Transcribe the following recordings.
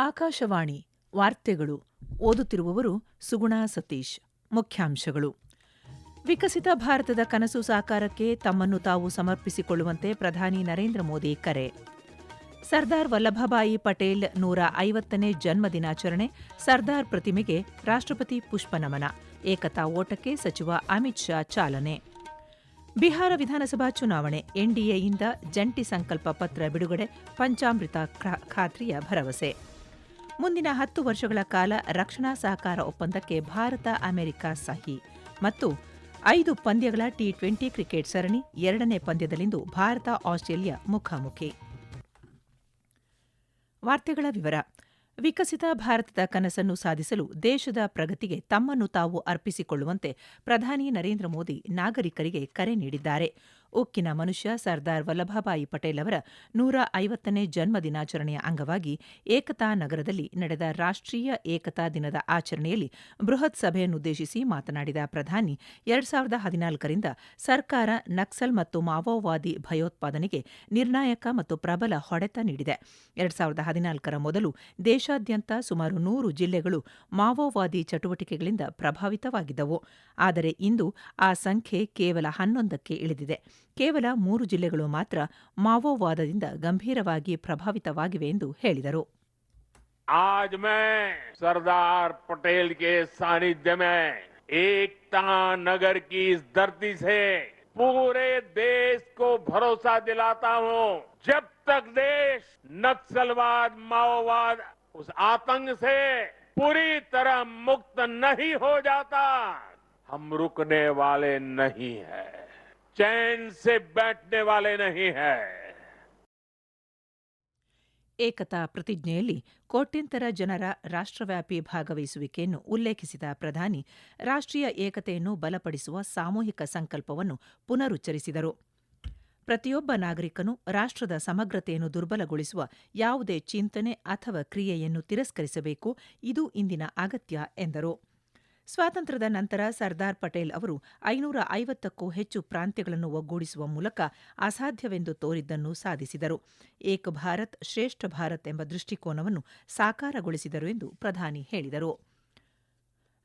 ಆಕಾಶವಾಣಿ ವಾರ್ತೆಗಳು ಓದುತ್ತಿರುವವರು ಸುಗುಣ ಸತೀಶ್. ಮುಖ್ಯಾಂಶಗಳು. ವಿಕಸಿತ ಭಾರತದ ಕನಸು ಸಾಕಾರಕ್ಕೆ ತಮ್ಮನ್ನು ತಾವು ಸಮರ್ಪಿಸಿಕೊಳ್ಳುವಂತೆ ಪ್ರಧಾನಿ ನರೇಂದ್ರ ಮೋದಿ ಕರೆ. ಸರ್ದಾರ್ ವಲ್ಲಭಭಾಯಿ ಪಟೇಲ್ ನೂರ ಐವತ್ತನೇ ಜನ್ಮ ದಿನಾಚರಣೆ, ಸರ್ದಾರ್ ಪ್ರತಿಮೆಗೆ ರಾಷ್ಟ್ರಪತಿ ಪುಷ್ಪನಮನ ಏಕತಾ ಓಟಕ್ಕೆ ಸಚಿವ ಅಮಿತ್ ಶಾ ಚಾಲನೆ. ಬಿಹಾರ ವಿಧಾನಸಭಾ ಚುನಾವಣೆ ಎನ್ಡಿಎಯಿಂದ ಜಂಟಿ ಸಂಕಲ್ಪ ಪತ್ರ ಬಿಡುಗಡೆ, ಪಂಚಾಮೃತ ಖಾತ್ರಿಯ ಭರವಸೆ. ಮುಂದಿನ ಹತ್ತು ವರ್ಷಗಳ ಕಾಲ ರಕ್ಷಣಾ ಸಹಕಾರ ಒಪ್ಪಂದಕ್ಕೆ ಭಾರತ, ಅಮೆರಿಕ ಸಹಿ. ಮತ್ತು ಐದು ಪಂದ್ಯಗಳ ಟಿ ಟ್ವೆಂಟಿ ಕ್ರಿಕೆಟ್ ಸರಣಿ, ಎರಡನೇ ಪಂದ್ಯದಲ್ಲಿಂದು ಭಾರತ, ಆಸ್ಟ್ರೇಲಿಯಾ ಮುಖಾಮುಖಿ. ವಾರ್ತೆಗಳ ವಿವರ. ವಿಕಸಿತ ಭಾರತದ ಕನಸನ್ನು ಸಾಧಿಸಲು ದೇಶದ ಪ್ರಗತಿಗೆ ತಮ್ಮನ್ನು ತಾವು ಅರ್ಪಿಸಿಕೊಳ್ಳುವಂತೆ ಪ್ರಧಾನಿ ನರೇಂದ್ರ ಮೋದಿ ನಾಗರಿಕರಿಗೆ ಕರೆ ನೀಡಿದ್ದಾರೆ. ಉಕ್ಕಿನ ಮನುಷ್ಯ ಸರ್ದಾರ್ ವಲ್ಲಭಭಾಯಿ ಪಟೇಲ್ ಅವರ ನೂರ ಐವತ್ತನೇ ಜನ್ಮ ದಿನಾಚರಣೆಯ ಅಂಗವಾಗಿ ಏಕತಾ ನಗರದಲ್ಲಿ ನಡೆದ ರಾಷ್ಟ್ರೀಯ ಏಕತಾ ದಿನದ ಆಚರಣೆಯಲ್ಲಿ ಬೃಹತ್ ಸಭೆಯನ್ನುದ್ದೇಶಿಸಿ ಮಾತನಾಡಿದ ಪ್ರಧಾನಿ, ಎರಡ್ ಸಾವಿರದ ಹದಿನಾಲ್ಕರಿಂದ ಸರ್ಕಾರ ನಕ್ಸಲ್ ಮತ್ತು ಮಾವೋವಾದಿ ಭಯೋತ್ಪಾದನೆಗೆ ನಿರ್ಣಾಯಕ ಮತ್ತು ಪ್ರಬಲ ಹೊಡೆತ ನೀಡಿದೆ. ಎರಡ್ ಸಾವಿರದ ಹದಿನಾಲ್ಕರ ಮೊದಲು ದೇಶಾದ್ಯಂತ ಸುಮಾರು ನೂರು ಜಿಲ್ಲೆಗಳು ಮಾವೋವಾದಿ ಚಟುವಟಿಕೆಗಳಿಂದ ಪ್ರಭಾವಿತವಾಗಿದ್ದವು. ಆದರೆ ಇಂದು ಆ ಸಂಖ್ಯೆ ಕೇವಲ ಹನ್ನೊಂದಕ್ಕೆ ಇಳಿದಿದೆ. ಕೇವಲ ಮೂರು ಜಿಲ್ಲೆಗಳು ಮಾತ್ರ ಮಾವೋವಾದದಿಂದ ಗಂಭೀರವಾಗಿ ಪ್ರಭಾವಿತವಾಗಿವೆ ಎಂದು ಹೇಳಿದರು आज मैं सरदार पटेल के सानिध्य में एकता नगर की इस धरती से पूरे देश को भरोसा दिलाता हूं जब तक देश नक्सलवाद माओवाद उस आतंक से पूरी तरह मुक्त नहीं हो जाता हम रुकने वाले नहीं हैं चैन से बैठने वाले नहीं हैं ಏಕತಾ ಪ್ರತಿಜ್ಞೆಯಲ್ಲಿ ಕೋಟ್ಯಂತರ ಜನರ ರಾಷ್ಟ್ರವ್ಯಾಪಿ ಭಾಗವಹಿಸುವಿಕೆಯನ್ನು ಉಲ್ಲೇಖಿಸಿದ ಪ್ರಧಾನಿ ರಾಷ್ಟ್ರೀಯ ಏಕತೆಯನ್ನು ಬಲಪಡಿಸುವ ಸಾಮೂಹಿಕ ಸಂಕಲ್ಪವನ್ನು ಪುನರುಚ್ಚರಿಸಿದರು ಪ್ರತಿಯೊಬ್ಬ ನಾಗರಿಕನು ರಾಷ್ಟ್ರದ ಸಮಗ್ರತೆಯನ್ನು ದುರ್ಬಲಗೊಳಿಸುವ ಯಾವುದೇ ಚಿಂತನೆ ಅಥವಾ ಕ್ರಿಯೆಯನ್ನು ತಿರಸ್ಕರಿಸಬೇಕು ಇದು ಇಂದಿನ ಅಗತ್ಯ ಎಂದರು ಸ್ವಾತಂತ್ರ್ಯದ ನಂತರ ಸರ್ದಾರ್ ಪಟೇಲ್ ಅವರು ಐನೂರ ಐವತ್ತಕ್ಕೂ ಹೆಚ್ಚು ಪ್ರಾಂತ್ಯಗಳನ್ನು ಒಗ್ಗೂಡಿಸುವ ಮೂಲಕ ಅಸಾಧ್ಯವೆಂದು ತೋರಿದ್ದನ್ನು ಸಾಧಿಸಿದರು. ಏಕ ಭಾರತ್ ಶ್ರೇಷ್ಠ ಭಾರತ್ ಎಂಬ ದೃಷ್ಟಿಕೋನವನ್ನು ಸಾಕಾರಗೊಳಿಸಿದರು ಎಂದು ಪ್ರಧಾನಿ ಹೇಳಿದರು.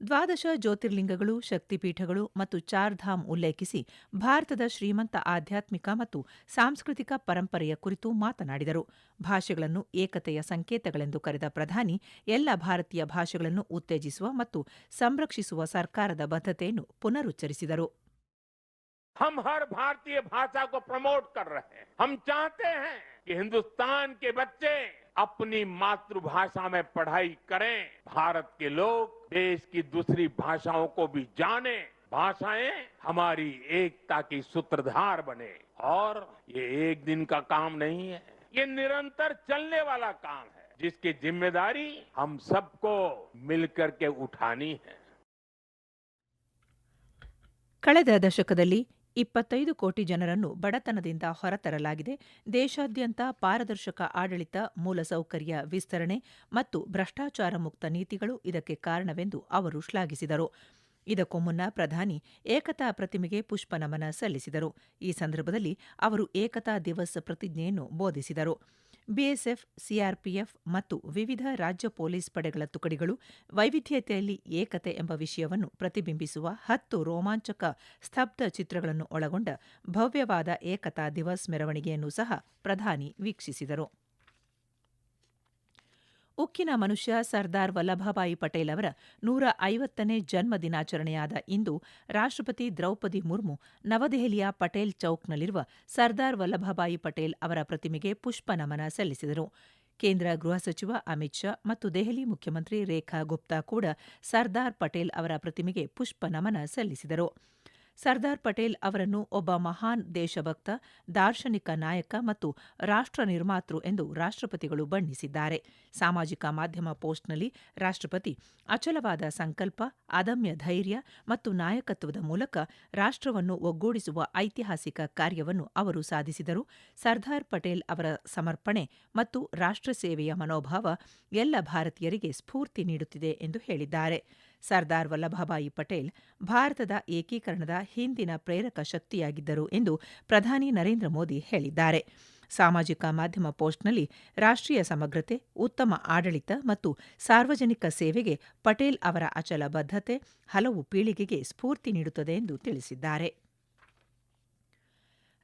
ದ್ವಾದಶ ಜ್ಯೋತಿರ್ಲಿಂಗಗಳು ಶಕ್ತಿಪೀಠಗಳು ಮತ್ತು ಚಾರ್ಧಾಮ್ ಉಲ್ಲೇಖಿಸಿ ಭಾರತದ ಶ್ರೀಮಂತ ಆಧ್ಯಾತ್ಮಿಕ ಮತ್ತು ಸಾಂಸ್ಕೃತಿಕ ಪರಂಪರೆಯ ಕುರಿತು ಮಾತನಾಡಿದರು ಭಾಷೆಗಳನ್ನು ಏಕತೆಯ ಸಂಕೇತಗಳೆಂದು ಕರೆದ ಪ್ರಧಾನಿ ಎಲ್ಲ ಭಾರತೀಯ ಭಾಷೆಗಳನ್ನು ಉತ್ತೇಜಿಸುವ ಮತ್ತು ಸಂರಕ್ಷಿಸುವ ಸರ್ಕಾರದ ಬದ್ಧತೆಯನ್ನು ಪುನರುಚ್ಚರಿಸಿದರು हम हर भारतीय भाषा को प्रमोट कर रहे हैं हम चाहते हैं कि हिंदुस्तान के बच्चे अपनी मातृभाषा में पढ़ाई करें भारत के लोग देश की दूसरी भाषाओं को भी जाने भाषाएं हमारी एकता की सूत्रधार बने और ये एक दिन का काम नहीं है ये निरंतर चलने वाला काम है जिसकी जिम्मेदारी हम सबको मिलकर के उठानी है ಕಳೆದ ದಶಕದಲ್ಲಿ ಇಪ್ಪತ್ತೈದು ಕೋಟಿ ಜನರನ್ನು ಬಡತನದಿಂದ ಹೊರತರಲಾಗಿದೆ. ದೇಶಾದ್ಯಂತ ಪಾರದರ್ಶಕ ಆಡಳಿತ, ಮೂಲಸೌಕರ್ಯ ವಿಸ್ತರಣೆ ಮತ್ತು ಭ್ರಷ್ಟಾಚಾರ ಮುಕ್ತ ನೀತಿಗಳು ಇದಕ್ಕೆ ಕಾರಣವೆಂದು ಅವರು ಶ್ಲಾಘಿಸಿದರು. ಇದಕ್ಕೂ ಮುನ್ನ ಪ್ರಧಾನಿ ಏಕತಾ ಪ್ರತಿಮೆಗೆ ಪುಷ್ಪನಮನ ಸಲ್ಲಿಸಿದರು. ಈ ಸಂದರ್ಭದಲ್ಲಿ ಅವರು ಏಕತಾ ದಿವಸ್ ಪ್ರತಿಜ್ಞೆಯನ್ನು ಬೋಧಿಸಿದರು. ಬಿಎಸ್ಎಫ್, ಸಿಆರ್ಪಿಎಫ್ ಮತ್ತು ವಿವಿಧ ರಾಜ್ಯ ಪೊಲೀಸ್ ಪಡೆಗಳ ತುಕಡಿಗಳು ವೈವಿಧ್ಯತೆಯಲ್ಲಿ ಏಕತೆ ಎಂಬ ವಿಷಯವನ್ನು ಪ್ರತಿಬಿಂಬಿಸುವ ಹತ್ತು ರೋಮಾಂಚಕ ಸ್ತಬ್ಧ ಚಿತ್ರಗಳನ್ನು ಒಳಗೊಂಡ ಭವ್ಯವಾದ ಏಕತಾ ದಿವಸ್ ಮೆರವಣಿಗೆಯನ್ನು ಸಹ ಪ್ರಧಾನಿ ವೀಕ್ಷಿಸಿದರು. ಉಕ್ಕಿನ ಮನುಷ್ಯ ಸರ್ದಾರ್ ವಲ್ಲಭಭಾಯಿ ಪಟೇಲ್ ಅವರ ನೂರ ಐವತ್ತನೇ ಜನ್ಮ ದಿನಾಚರಣೆಯಾದ ಇಂದು ರಾಷ್ಟ್ರಪತಿ ದ್ರೌಪದಿ ಮುರ್ಮು ನವದೆಹಲಿಯ ಪಟೇಲ್ ಚೌಕ್ನಲ್ಲಿರುವ ಸರ್ದಾರ್ ವಲ್ಲಭಭಾಯಿ ಪಟೇಲ್ ಅವರ ಪ್ರತಿಮೆಗೆ ಪುಷ್ಪ ನಮನ ಸಲ್ಲಿಸಿದರು. ಕೇಂದ್ರ ಗೃಹ ಸಚಿವ ಅಮಿತ್ ಶಾ ಮತ್ತು ದೆಹಲಿ ಮುಖ್ಯಮಂತ್ರಿ ರೇಖಾ ಗುಪ್ತಾ ಕೂಡ ಸರ್ದಾರ್ ಪಟೇಲ್ ಅವರ ಪ್ರತಿಮೆಗೆ ಪುಷ್ಪ ನಮನ ಸಲ್ಲಿಸಿದರು. ಸರ್ದಾರ್ ಪಟೇಲ್ ಅವರನ್ನು ಒಬ್ಬ ಮಹಾನ್ ದೇಶಭಕ್ತ, ದಾರ್ಶನಿಕ ನಾಯಕ ಮತ್ತು ರಾಷ್ಟ್ರ ನಿರ್ಮಾತೃ ಎಂದು ರಾಷ್ಟ್ರಪತಿಗಳು ಬಣ್ಣಿಸಿದ್ದಾರೆ. ಸಾಮಾಜಿಕ ಮಾಧ್ಯಮ ಪೋಸ್ಟ್ನಲ್ಲಿ ರಾಷ್ಟ್ರಪತಿ, ಅಚಲವಾದ ಸಂಕಲ್ಪ, ಅದಮ್ಯ ಧೈರ್ಯ ಮತ್ತು ನಾಯಕತ್ವದ ಮೂಲಕ ರಾಷ್ಟ್ರವನ್ನು ಒಗ್ಗೂಡಿಸುವ ಐತಿಹಾಸಿಕ ಕಾರ್ಯವನ್ನು ಅವರು ಸಾಧಿಸಿದರು. ಸರ್ದಾರ್ ಪಟೇಲ್ ಅವರ ಸಮರ್ಪಣೆ ಮತ್ತು ರಾಷ್ಟ್ರ ಸೇವೆಯ ಮನೋಭಾವ ಎಲ್ಲ ಭಾರತೀಯರಿಗೆ ಸ್ಫೂರ್ತಿ ನೀಡುತ್ತಿದೆ ಎಂದು ಹೇಳಿದ್ದಾರೆ. ಸರ್ದಾರ್ ವಲ್ಲಭಭಾಯಿ ಪಟೇಲ್ ಭಾರತದ ಏಕೀಕರಣದ ಹಿಂದಿನ ಪ್ರೇರಕ ಶಕ್ತಿಯಾಗಿದ್ದರು ಎಂದು ಪ್ರಧಾನಿ ನರೇಂದ್ರ ಮೋದಿ ಹೇಳಿದ್ದಾರೆ. ಸಾಮಾಜಿಕ ಮಾಧ್ಯಮ ಪೋಸ್ಟ್ನಲ್ಲಿ ರಾಷ್ಟ್ರೀಯ ಸಮಗ್ರತೆ, ಉತ್ತಮ ಆಡಳಿತ ಮತ್ತು ಸಾರ್ವಜನಿಕ ಸೇವೆಗೆ ಪಟೇಲ್ ಅವರ ಅಚಲ ಬದ್ಧತೆ ಹಲವು ಪೀಳಿಗೆಗೆ ಸ್ಫೂರ್ತಿ ನೀಡುತ್ತದೆ ಎಂದು ತಿಳಿಸಿದ್ದಾರೆ.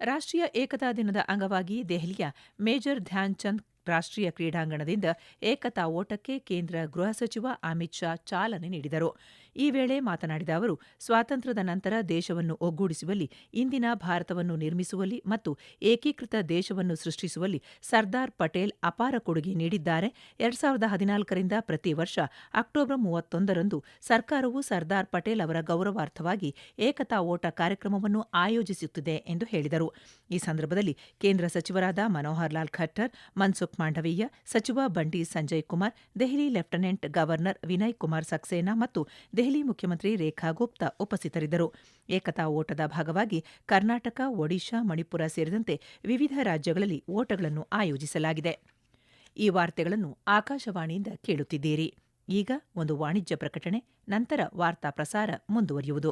ರಾಷ್ಟ್ರೀಯ ಏಕತಾ ದಿನದ ಅಂಗವಾಗಿ ದೆಹಲಿಯ ಮೇಜರ್ ಧ್ಯಾನ್ ಚಂದ್ ರಾಷ್ಟ್ರೀಯ ಕ್ರೀಡಾಂಗಣದಿಂದ ಏಕತಾ ಓಟಕ್ಕೆ ಕೇಂದ್ರ ಗೃಹ ಸಚಿವ ಅಮಿತ್ ಶಾ ಚಾಲನೆ ನೀಡಿದರು. ಈ ವೇಳೆ ಮಾತನಾಡಿದ ಅವರು, ಸ್ವಾತಂತ್ರ್ಯದ ನಂತರ ದೇಶವನ್ನು ಒಗ್ಗೂಡಿಸುವಲ್ಲಿ, ಇಂದಿನ ಭಾರತವನ್ನು ನಿರ್ಮಿಸುವಲ್ಲಿ ಮತ್ತು ಏಕೀಕೃತ ದೇಶವನ್ನು ಸೃಷ್ಟಿಸುವಲ್ಲಿ ಸರ್ದಾರ್ ಪಟೇಲ್ ಅಪಾರ ಕೊಡುಗೆ ನೀಡಿದ್ದಾರೆ. ಎರಡ್ ಸಾವಿರದ ಹದಿನಾಲ್ಕರಿಂದ ಪ್ರತಿ ವರ್ಷ ಅಕ್ಟೋಬರ್ ಮೂವತ್ತೊಂದರಂದು ಸರ್ಕಾರವು ಸರ್ದಾರ್ ಪಟೇಲ್ ಅವರ ಗೌರವಾರ್ಥವಾಗಿ ಏಕತಾ ಓಟ ಕಾರ್ಯಕ್ರಮವನ್ನು ಆಯೋಜಿಸುತ್ತಿದೆ ಎಂದು ಹೇಳಿದರು. ಈ ಸಂದರ್ಭದಲ್ಲಿ ಕೇಂದ್ರ ಸಚಿವರಾದ ಮನೋಹರ್ ಲಾಲ್ ಖಟ್ಟರ್, ಮನ್ಸುಖ್ ಮಾಂಡವೀಯ, ಸಚಿವ ಬಂಡಿ ಸಂಜಯ್ ಕುಮಾರ್, ದೆಹಲಿ ಲೆಫ್ಟಿನೆಂಟ್ ಗವರ್ನರ್ ವಿನಯ್ ಕುಮಾರ್ ಸಕ್ಸೇನಾ ಮತ್ತು ದೆಹಲಿ ಮುಖ್ಯಮಂತ್ರಿ ರೇಖಾ ಗುಪ್ತಾ ಉಪಸ್ಥಿತರಿದ್ದರು. ಏಕತಾ ಓಟದ ಭಾಗವಾಗಿ ಕರ್ನಾಟಕ, ಒಡಿಶಾ, ಮಣಿಪುರ ಸೇರಿದಂತೆ ವಿವಿಧ ರಾಜ್ಯಗಳಲ್ಲಿ ಓಟಗಳನ್ನು ಆಯೋಜಿಸಲಾಗಿದೆ. ಈ ವಾರ್ತೆಗಳನ್ನು ಆಕಾಶವಾಣಿಯಿಂದ ಕೇಳುತ್ತಿದ್ದೀರಿ. ಈಗ ಒಂದು ವಾಣಿಜ್ಯ ಪ್ರಕಟಣೆ, ನಂತರ ವಾರ್ತಾ ಪ್ರಸಾರ ಮುಂದುವರಿಯುವುದು.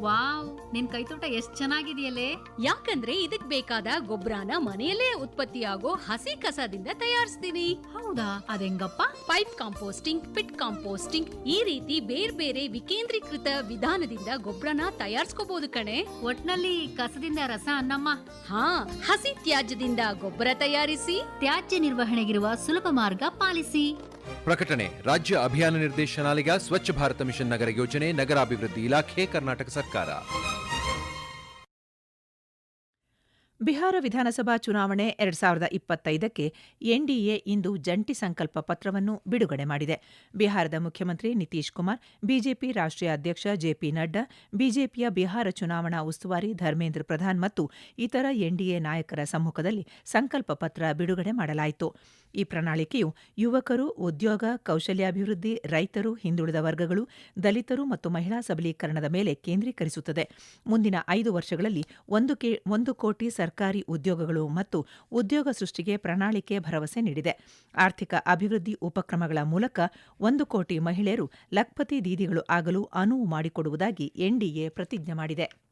ವಾವ್ ನಿನ್ ಕೈತೋಟ ಎಷ್ಟ್ ಚೆನ್ನಾಗಿದೆಯಲ್ಲೇ. ಯಾಕಂದ್ರೆ ಇದಕ್ ಬೇಕಾದ ಗೊಬ್ಬರನ ಮನೆಯಲ್ಲೇ ಉತ್ಪತ್ತಿಯಾಗೋ ಹಸಿ ಕಸದಿಂದ ತಯಾರಿಸ್ತೀನಿ. ಹೌದಾ? ಅದೆಂಗಪ್ಪ? ಪೈಪ್ ಕಾಂಪೋಸ್ಟಿಂಗ್ ಪಿಟ್ ಕಾಂಪೋಸ್ಟಿಂಗ್ ಈ ರೀತಿ ಬೇರೆ ಬೇರೆ ವಿಕೇಂದ್ರೀಕೃತ ವಿಧಾನದಿಂದ ಗೊಬ್ಬರನ ತಯಾರಿಸ್ಕೋಬಹುದು ಕಣೆ. ಒಟ್ನಲ್ಲಿ ಕಸದಿಂದ ರಸ ಅನ್ನಮ್ಮ. ಹಾ ಹಸಿ ತ್ಯಾಜ್ಯದಿಂದ ಗೊಬ್ಬರ ತಯಾರಿಸಿ. ತ್ಯಾಜ್ಯ ನಿರ್ವಹಣೆಗಿರುವ ಸುಲಭ ಮಾರ್ಗ ಪಾಲಿಸಿ. ಪ್ರಕಟಣೆ, ರಾಜ್ಯ ಅಭಿಯಾನ ನಿರ್ದೇಶನಾಲಯ ಸ್ವಚ್ಛ ಭಾರತ ಮಿಷನ್ ನಗರ ಯೋಜನೆ, ನಗರಾಭಿವೃದ್ಧಿ ಇಲಾಖೆ, ಕರ್ನಾಟಕ ಸರ್ಕಾರ. ಬಿಹಾರ ವಿಧಾನಸಭಾ ಚುನಾವಣೆ ಎರಡ್ ಸಾವಿರದ ಇಪ್ಪತ್ತೈದಕ್ಕೆ ಎನ್ಡಿಎ ಇಂದು ಜಂಟಿ ಸಂಕಲ್ಪ ಪತ್ರವನ್ನು ಬಿಡುಗಡೆ ಮಾಡಿದೆ. ಬಿಹಾರದ ಮುಖ್ಯಮಂತ್ರಿ ನಿತೀಶ್ ಕುಮಾರ್, ಬಿಜೆಪಿ ರಾಷ್ಟ್ರೀಯ ಅಧ್ಯಕ್ಷ ಜೆಪಿ ನಡ್ಡಾ, ಬಿಜೆಪಿಯ ಬಿಹಾರ ಚುನಾವಣಾ ಉಸ್ತುವಾರಿ ಧರ್ಮೇಂದ್ರ ಪ್ರಧಾನ್ ಮತ್ತು ಇತರ ಎನ್ಡಿಎ ನಾಯಕರ ಸಮ್ಮುಖದಲ್ಲಿ ಸಂಕಲ್ಪ ಪತ್ರ ಬಿಡುಗಡೆ ಮಾಡಲಾಯಿತು. ಈ ಪ್ರಣಾಳಿಕೆಯು ಯುವಕರು, ಉದ್ಯೋಗ, ಕೌಶಲ್ಯಾಭಿವೃದ್ಧಿ, ರೈತರು, ಹಿಂದುಳಿದ ವರ್ಗಗಳು, ದಲಿತರು ಮತ್ತು ಮಹಿಳಾ ಸಬಲೀಕರಣದ ಮೇಲೆ ಕೇಂದ್ರೀಕರಿಸುತ್ತದೆ. ಮುಂದಿನ ಐದು ವರ್ಷಗಳಲ್ಲಿ ಒಂದು ಕೆ, ಒಂದು ಕೋಟಿ ಸರ್ಕಾರಿ ಉದ್ಯೋಗಗಳು ಮತ್ತು ಉದ್ಯೋಗ ಸೃಷ್ಟಿಗೆ ಪ್ರಣಾಳಿಕೆ ಭರವಸೆ ನೀಡಿದೆ. ಆರ್ಥಿಕ ಅಭಿವೃದ್ಧಿ ಉಪಕ್ರಮಗಳ ಮೂಲಕ ಒಂದು ಕೋಟಿ ಮಹಿಳೆಯರು ಲಖ್ಪತಿ ದೀದಿಗಳು ಆಗಲು ಅನುವು ಮಾಡಿಕೊಡುವುದಾಗಿ ಎನ್ಡಿಎ ಪ್ರತಿಜ್ಞೆ ಮಾಡಿದೆ.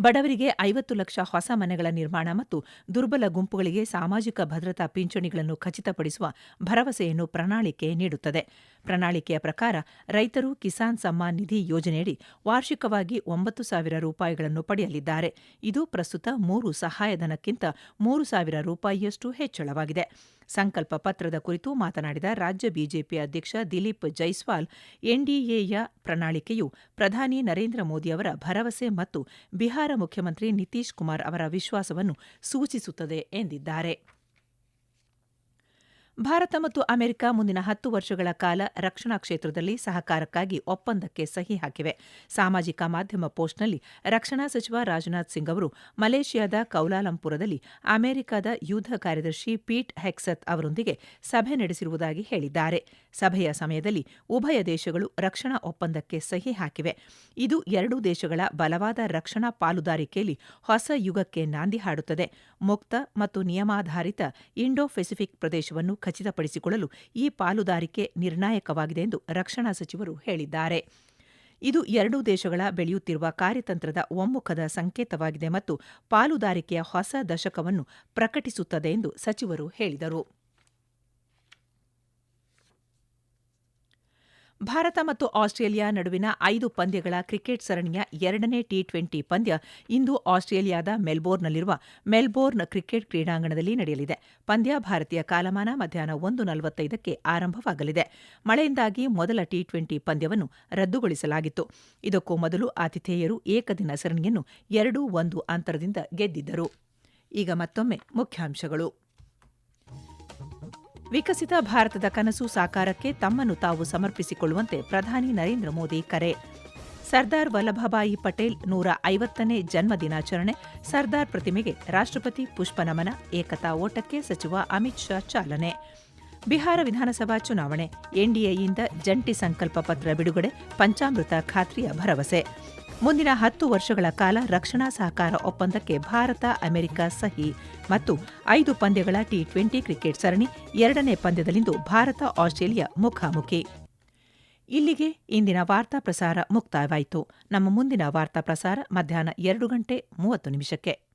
ಬಡವರಿಗೆ ಐವತ್ತು ಲಕ್ಷ ಹೊಸ ಮನೆಗಳ ನಿರ್ಮಾಣ ಮತ್ತು ದುರ್ಬಲ ಗುಂಪುಗಳಿಗೆ ಸಾಮಾಜಿಕ ಭದ್ರತಾ ಪಿಂಚಣಿಗಳನ್ನು ಖಚಿತಪಡಿಸುವ ಭರವಸೆಯನ್ನು ಪ್ರಣಾಳಿಕೆ ನೀಡುತ್ತದೆ. ಪ್ರಣಾಳಿಕೆಯ ಪ್ರಕಾರ ರೈತರು ಕಿಸಾನ್ ಸಮ್ಮಾನ್ ನಿಧಿ ಯೋಜನೆಯಡಿ ವಾರ್ಷಿಕವಾಗಿ ಒಂಬತ್ತು ಸಾವಿರ ರೂಪಾಯಿಗಳನ್ನು ಪಡೆಯಲಿದ್ದಾರೆ. ಇದು ಪ್ರಸ್ತುತ ಮೂರು ಸಹಾಯಧನಕ್ಕಿಂತ ಮೂರು ಸಾವಿರ ರೂಪಾಯಿಯಷ್ಟು ಹೆಚ್ಚಳವಾಗಿದೆ. ಸಂಕಲ್ಪ ಪತ್ರದ ಕುರಿತು ಮಾತನಾಡಿದ ರಾಜ್ಯ ಬಿಜೆಪಿ ಅಧ್ಯಕ್ಷ ದಿಲೀಪ್ ಜೈಸ್ವಾಲ್, ಎನ್ಡಿಎಯ ಪ್ರಣಾಳಿಕೆಯು ಪ್ರಧಾನಿ ನರೇಂದ್ರ ಮೋದಿ ಅವರ ಭರವಸೆ ಮತ್ತು ಬಿಹಾರ ಮುಖ್ಯಮಂತ್ರಿ ನಿತೀಶ್ ಕುಮಾರ್ ಅವರ ವಿಶ್ವಾಸವನ್ನು ಸೂಚಿಸುತ್ತದೆ ಎಂದಿದ್ದಾರೆ. ಭಾರತ ಮತ್ತು ಅಮೆರಿಕ ಮುಂದಿನ ಹತ್ತು ವರ್ಷಗಳ ಕಾಲ ರಕ್ಷಣಾ ಕ್ಷೇತ್ರದಲ್ಲಿ ಸಹಕಾರಕ್ಕಾಗಿ ಒಪ್ಪಂದಕ್ಕೆ ಸಹಿ ಹಾಕಿವೆ. ಸಾಮಾಜಿಕ ಮಾಧ್ಯಮ ಪೋಸ್ಟ್ನಲ್ಲಿ ರಕ್ಷಣಾ ಸಚಿವ ರಾಜನಾಥ್ ಸಿಂಗ್ ಅವರು ಮಲೇಷಿಯಾದ ಕೌಲಾಲಂಪುರದಲ್ಲಿ ಅಮೆರಿಕದ ಯುದ್ಧ ಕಾರ್ಯದರ್ಶಿ ಪೀಟ್ ಹೆಕ್ಸತ್ ಅವರೊಂದಿಗೆ ಸಭೆ ನಡೆಸಿರುವುದಾಗಿ ಹೇಳಿದ್ದಾರೆ. ಸಭೆಯ ಸಮಯದಲ್ಲಿ ಉಭಯ ದೇಶಗಳು ರಕ್ಷಣಾ ಒಪ್ಪಂದಕ್ಕೆ ಸಹಿ ಹಾಕಿವೆ. ಇದು ಎರಡೂ ದೇಶಗಳ ಬಲವಾದ ರಕ್ಷಣಾ ಪಾಲುದಾರಿಕೆಯಲ್ಲಿ ಹೊಸ ಯುಗಕ್ಕೆ ನಾಂದಿ ಹಾಡುತ್ತದೆ. ಮುಕ್ತ ಮತ್ತು ನಿಯಮಾಧಾರಿತ ಇಂಡೋ ಪೆಸಿಫಿಕ್ ಪ್ರದೇಶವನ್ನು ಖಚಿತಪಡಿಸಿಕೊಳ್ಳಲು ಈ ಪಾಲುದಾರಿಕೆ ನಿರ್ಣಾಯಕವಾಗಿದೆ ಎಂದು ರಕ್ಷಣಾ ಸಚಿವರು ಹೇಳಿದ್ದಾರೆ. ಇದು ಎರಡೂ ದೇಶಗಳ ಬೆಳೆಯುತ್ತಿರುವ ಕಾರ್ಯತಂತ್ರದ ಒಮ್ಮುಖದ ಸಂಕೇತವಾಗಿದೆ ಮತ್ತು ಪಾಲುದಾರಿಕೆಯ ಹೊಸ ದಶಕವನ್ನು ಪ್ರಕಟಿಸುತ್ತದೆ ಎಂದು ಸಚಿವರು ಹೇಳಿದರು. ಭಾರತ ಮತ್ತು ಆಸ್ಟ್ರೇಲಿಯಾ ನಡುವಿನ ಐದು ಪಂದ್ಯಗಳ ಕ್ರಿಕೆಟ್ ಸರಣಿಯ ಎರಡನೇ ಟಿ ಟ್ವೆಂಟಿ ಪಂದ್ಯ ಇಂದು ಆಸ್ಟ್ರೇಲಿಯಾದ ಮೆಲ್ಬೋರ್ನ್ನಲ್ಲಿರುವ ಮೆಲ್ಬೋರ್ನ್ ಕ್ರಿಕೆಟ್ ಕ್ರೀಡಾಂಗಣದಲ್ಲಿ ನಡೆಯಲಿದೆ. ಪಂದ್ಯ ಭಾರತೀಯ ಕಾಲಮಾನ ಮಧ್ಯಾಹ್ನ ಒಂದು ನಲವತ್ತೈದಕ್ಕೆ ಆರಂಭವಾಗಲಿದೆ. ಮಳೆಯಿಂದಾಗಿ ಮೊದಲ ಟಿ ಟ್ವೆಂಟಿ ಪಂದ್ಯವನ್ನು ರದ್ದುಗೊಳಿಸಲಾಗಿತ್ತು. ಇದಕ್ಕೂ ಮೊದಲು ಆತಿಥೇಯರು ಏಕದಿನ ಸರಣಿಯನ್ನು ಎರಡು ಒಂದು ಅಂತರದಿಂದ ಗೆದ್ದಿದ್ದರು. ಈಗ ಮತ್ತೊಮ್ಮೆ ಮುಖ್ಯಾಂಶಗಳು. ವಿಕಸಿತ ಭಾರತದ ಕನಸು ಸಾಕಾರಕ್ಕೆ ತಮ್ಮನ್ನು ತಾವು ಸಮರ್ಪಿಸಿಕೊಳ್ಳುವಂತೆ ಪ್ರಧಾನಿ ನರೇಂದ್ರ ಮೋದಿ ಕರೆ. ಸರ್ದಾರ್ ವಲ್ಲಭಭಾಯಿ ಪಟೇಲ್ ನೂರ ಐವತ್ತನೇ ಜನ್ಮ ದಿನಾಚರಣೆ ಸರ್ದಾರ್ ಪ್ರತಿಮೆಗೆ ರಾಷ್ಟ್ರಪತಿ ಪುಷ್ಪನಮನ, ಏಕತಾ ಓಟಕ್ಕೆ ಸಚಿವ ಅಮಿತ್ ಶಾ ಚಾಲನೆ. ಬಿಹಾರ ವಿಧಾನಸಭಾ ಚುನಾವಣೆ, ಎನ್ಡಿಎಯಿಂದ ಜಂಟಿ ಸಂಕಲ್ಪ ಪತ್ರ ಬಿಡುಗಡೆ, ಪಂಚಾಮೃತ ಖಾತ್ರಿಯ ಭರವಸೆ. ಮುಂದಿನ ಹತ್ತು ವರ್ಷಗಳ ಕಾಲ ರಕ್ಷಣಾ ಸಹಕಾರ ಒಪ್ಪಂದಕ್ಕೆ ಭಾರತ, ಅಮೆರಿಕ ಸಹಿ ಮತ್ತು ಐದು ಪಂದ್ಯಗಳ ಟಿ ಟ್ವೆಂಟಿ ಕ್ರಿಕೆಟ್ ಸರಣಿ ಎರಡನೇ ಪಂದ್ಯದಲ್ಲಿಂದು ಭಾರತ, ಆಸ್ಟ್ರೇಲಿಯಾ ಮುಖಾಮುಖಿ. ಇಲ್ಲಿಗೆ ಇಂದಿನ ವಾರ್ತಾ ಪ್ರಸಾರ ಮುಕ್ತಾಯವಾಯಿತು. ನಮ್ಮ ಮುಂದಿನ ವಾರ್ತಾ ಪ್ರಸಾರ ಮಧ್ಯಾಹ್ನ ಎರಡು ಗಂಟೆ ಮೂವತ್ತು ನಿಮಿಷಕ್ಕೆ.